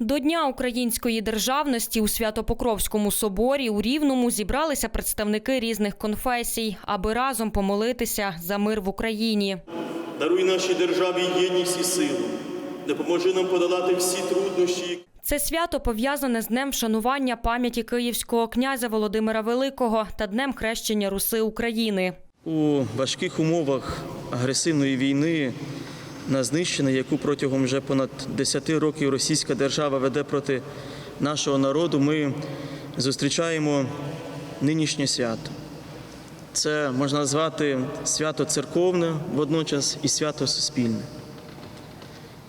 До Дня української державності у Свято-Покровському соборі у Рівному зібралися представники різних конфесій, аби разом помолитися за мир в Україні. Даруй нашій державі єдність і силу, допоможи нам подолати всі труднощі, Це свято пов'язане з днем вшанування пам'яті київського князя Володимира Великого та днем хрещення Руси України. У важких умовах агресивної війни на знищення, яку протягом вже понад 10 років російська держава веде проти нашого народу, ми зустрічаємо нинішнє свято. Це можна назвати свято церковне водночас і свято суспільне.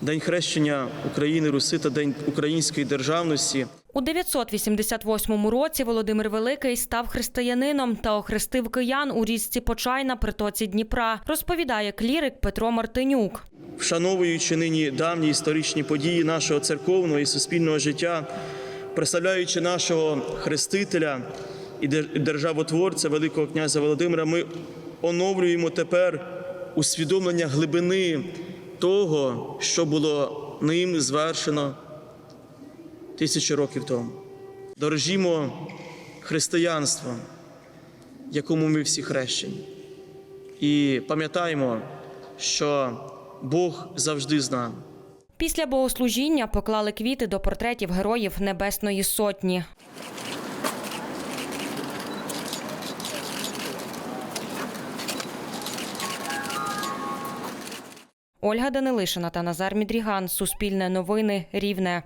День хрещення України, Руси та День української державності У 988 році Володимир Великий став християнином та охрестив киян у річці Почай на притоці Дніпра, розповідає клірик Петро Мартинюк. Вшановуючи нині давні історичні події нашого церковного і суспільного життя, представляючи нашого хрестителя і державотворця Великого князя Володимира, ми оновлюємо тепер усвідомлення глибини того, що було ним звершено тисячі років тому. Дорожімо християнством, якому ми всі хрещені. І пам'ятаємо, що Бог завжди з нами. Після богослужіння поклали квіти до портретів героїв Небесної Сотні. Ольга Данилишина та Назар Мідріган. Суспільне новини Рівне.